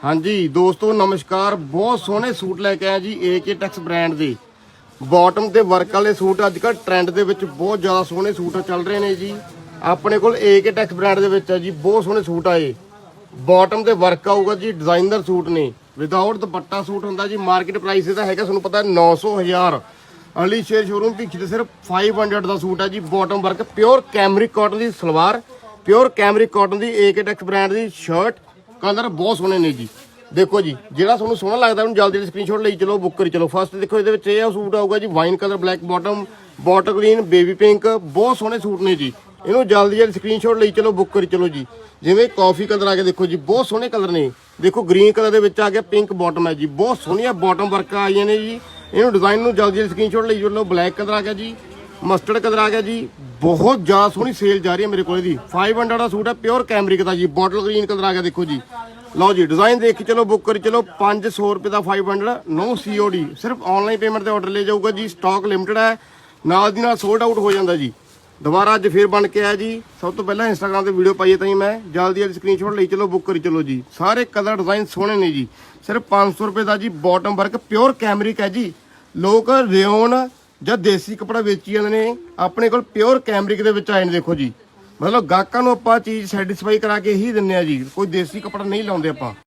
ਹਾਂਜੀ, ਦੋਸਤੋ, ਨਮਸਕਾਰ। ਬਹੁਤ ਸੋਹਣੇ ਸੂਟ ਲੈ ਕੇ ਆਇਆ ਜੀ ਏਕੇ ਟੈਕਸ ਬ੍ਰਾਂਡ ਦੇ। ਬਾਟਮ ਤੇ ਵਰਕ ਵਾਲੇ ਸੂਟ ਅੱਜ ਕੱਲ ਟ੍ਰੈਂਡ ਦੇ ਵਿੱਚ ਬਹੁਤ ਜ਼ਿਆਦਾ ਸੋਹਣੇ ਸੂਟ ਚੱਲ ਰਹੇ ਨੇ ਜੀ। ਆਪਣੇ ਕੋਲ ਏਕੇ ਟੈਕਸ ਬ੍ਰਾਂਡ ਦੇ ਵਿੱਚ ਹੈ ਜੀ, ਬਹੁਤ ਸੋਹਣੇ ਸੂਟ ਆਏ ਬਾਟਮ ਤੇ ਵਰਕ ਆਊਗਾ ਜੀ ਡਿਜ਼ਾਈਨਰ ਸੂਟ ਨੇ। ਵਿਦਆਊਟ ਦੁਪੱਟਾ ਸੂਟ ਹੁੰਦਾ ਜੀ ਮਾਰਕੀਟ ਪ੍ਰਾਈਸ ਇਹਦਾ ਹੈਗਾ, ਤੁਹਾਨੂੰ ਪਤਾ 900 ਹਜ਼ਾਰ। ਅਲੀ ਸ਼ੇਰ ਸ਼ੋਰੂਮ ਭਿੱਖੀ ਤੇ ਸਿਰਫ 500 ਦਾ ਸੂਟ ਹੈ ਜੀ bottom work pure cambric cotton ਦੀ ਸਲਵਾਰ ਪਿਓਰ ਕੈਮਰਿਕ ਕਾਟਨ ਦੀ ਏਕੇ ਟੈਕਸ ਬ੍ਰਾਂਡ ਦੀ ਸ਼ਰਟ ਕਲਰ ਬਹੁਤ ਸੋਹਣੇ ਨੇ ਜੀ। ਦੇਖੋ ਜੀ, ਜਿਹੜਾ ਤੁਹਾਨੂੰ ਸੋਹਣਾ ਲੱਗਦਾ, ਉਹਨੂੰ ਜਲਦੀ ਜਲਦੀ ਸਕਰੀਨਸ਼ਾਟ ਲਈ ਚਲੋ ਬੁੱਕ ਕਰੀ ਚਲੋ। ਫਸਟ ਦੇਖੋ, ਇਹਦੇ ਵਿੱਚ ਇਹ ਸੂਟ ਆਊਗਾ ਜੀ wine colour black bottom bottle green baby pink ਬਹੁਤ ਸੋਹਣੇ ਸੂਟ ਨੇ ਜੀ। ਇਹਨੂੰ ਜਲਦੀ ਜਲਦੀ ਸਕਰੀਨਸ਼ਾਟ ਲਈ ਚਲੋ ਬੁੱਕ ਕਰੀ ਚਲੋ ਜੀ। ਜਿਵੇਂ ਕਾਫੀ ਕਲਰ ਆ ਗਿਆ, ਦੇਖੋ ਜੀ, ਬਹੁਤ ਸੋਹਣੇ ਕਲਰ ਨੇ। ਦੇਖੋ ਗ੍ਰੀਨ ਕਲਰ ਦੇ ਵਿੱਚ ਆ ਗਿਆ ਪਿੰਕ ਬਾਟਮ ਹੈ ਜੀ। ਬਹੁਤ ਸੋਹਣੀਆਂ ਬਾਟਮ ਵਰਕਾਂ ਆਈਆਂ ਨੇ ਜੀ। ਇਹਨੂੰ ਡਿਜ਼ਾਈਨ ਨੂੰ ਜਲਦੀ ਜਲਦੀ ਸਕਰੀਨਸ਼ਾਟ ਲਈ ਚਲੋ ਬਲੈਕ ਕਲਰ ਆ ਗਿਆ ਜੀ। ਮਸਟਰਡ ਕਲਰ ਆ ਗਿਆ ਜੀ। ਬਹੁਤ ਜ਼ਿਆਦਾ ਸੋਹਣੀ ਸੇਲ ਜਾ ਰਹੀ ਹੈ ਮੇਰੇ ਕੋਲ ਇਹਦੀ 500 ਦਾ ਸੂਟ ਹੈ ਪਿਓਰ ਕੈਮਰਿਕ ਦਾ ਜੀ। ਬੋਟਲ ਗ੍ਰੀਨ ਕਲਰ ਆ ਗਿਆ, ਦੇਖੋ ਜੀ। ਲਓ ਜੀ ਡਿਜ਼ਾਈਨ ਦੇਖ ਕੇ ਚਲੋ ਬੁੱਕ ਕਰੀ, ਚਲੋ 500 ਰੁਪਏ ਦਾ 500 ਨੋ ਸੀਓਡੀ ਸਿਰਫ ਆਨਲਾਈਨ ਪੇਮੈਂਟ ਤੇ ਆਰਡਰ ਲੈ ਜਾਊਗਾ ਜੀ ਸਟਾਕ ਲਿਮਟਿਡ ਹੈ। ਨਾਲ ਦੀ ਨਾਲ ਸੋਲਡ ਆਊਟ ਹੋ ਜਾਂਦਾ ਜੀ। ਦੁਬਾਰਾ ਅੱਜ ਫੇਰ ਬਣ ਕੇ ਆਇਆ ਜੀ। ਸਭ ਤੋਂ ਪਹਿਲਾਂ ਇੰਸਟਾਗ੍ਰam ਤੇ ਵੀਡੀਓ ਪਾਈਏ ਤਾਂ ਜੀ ਮੈਂ। ਜਲਦੀ ਜਲਦੀ ਸਕਰੀਨਸ਼ਾਟ ਲਈ, ਚਲੋ ਬੁੱਕ ਕਰੀ, ਚਲੋ ਜੀ। ਸਾਰੇ ਕਲਰ ਡਿਜ਼ਾਈਨ ਸੋਹਣੇ ਨੇ ਜੀ। ਸਿਰਫ 500 ਰੁਪਏ ਦਾ ਜੀ ਬਾਟਮ ਵਰਕ ਪਿਓਰ ਕੈਮਰਿਕ ਹੈ ਜੀ। ਲੋਕ ਰਿਓਨ ਜਾਂ ਦੇਸੀ ਕਪੜਾ ਵੇਚੀ ਜਾਂਦੇ ਨੇ, ਆਪਣੇ ਕੋਲ ਪਿਓਰ ਕੈਮਰਿਕ ਦੇ ਵਿੱਚ ਆਏ ਨੇ, ਦੇਖੋ ਜੀ। ਮਤਲਬ ਗਾਹਕਾਂ ਨੂੰ ਆਪਾਂ ਚੀਜ਼ ਸੈਟੀਸਫਾਈ ਕਰਾ ਕੇ ਹੀ ਦਿੰਨੇ ਆ ਜੀ, ਕੋਈ ਦੇਸੀ ਕਪੜਾ ਨਹੀਂ ਲਾਉਂਦੇ ਆਪਾਂ।